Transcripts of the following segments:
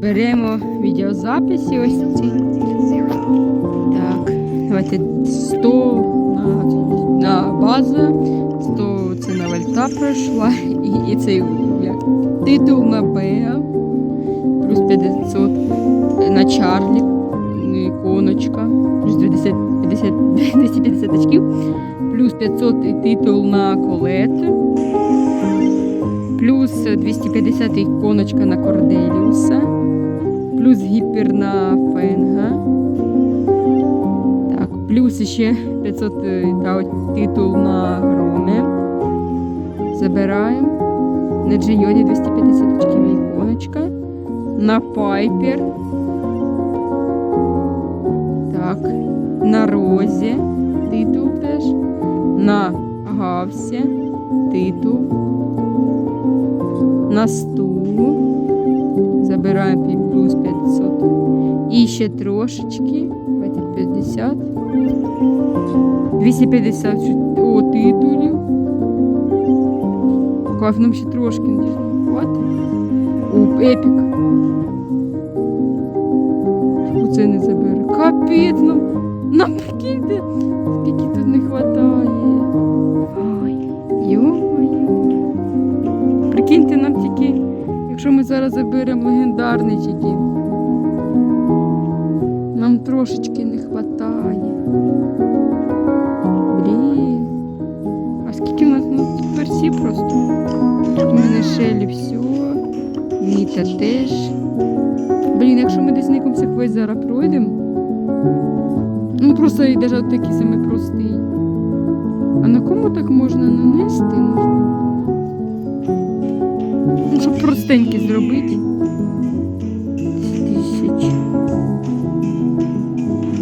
Беремо відеозаписи ось ці. Так, давайте 100 на, на база, 100 це на вольта пройшла, і, і цей як, титул на Б, плюс 500 на Чарлі, іконочка, плюс 50, 50, 250 очків, плюс 500 і титул на Колет, плюс 250 іконочка на Корделіуса, плюс гіпер на Фенга. Так, плюс ще 500 е, та, от титул на Громе. Забираємо. На Джийоді 250 очків іконочка. На Пайпер. Так. На Розі титул теж. На Гавсі титул. На Сту. Забираємо пі- плюс 500. І ще трошечки. 50. 250 чу- о, титулів. Кайф, нам ще трошки не хватить. О, епік. Оце не забере. Капець, нам, нам прикиньте, скільки тут не. Якщо ми зараз заберемо легендарний тільки. Нам трошечки не хватає. Блін. А скільки в нас ну, тепер всі просто? У мене Шелі все. Міта теж. Блін, якщо ми десь на якомусь квест зараз пройдемо. Ну просто і навіть такий самий простий. А на кому так можна нанести? Ну зробити.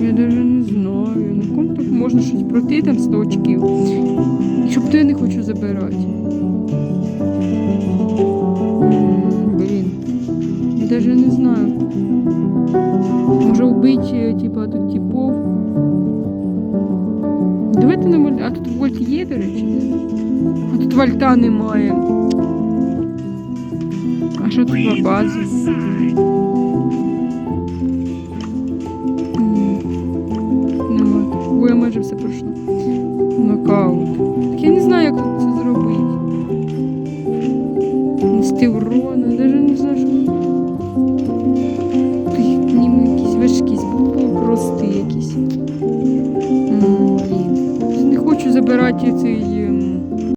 Я даже не знаю. На кому так можна щось пройти там 100 очків. Щоб то я не хочу забирати. Блін. Я даже не знаю. Може вбити, типа, тут типов. Давайте на вольт. А тут вольт є, до речі. А тут вольта немає пошитова база. Бо я майже все пройшла. Нокаут. Так я не знаю, як тут це зробити. Нести урона, навіть не знаю, що. Якісь важкісь, бо прості якісь. М. Не хочу забирати цей.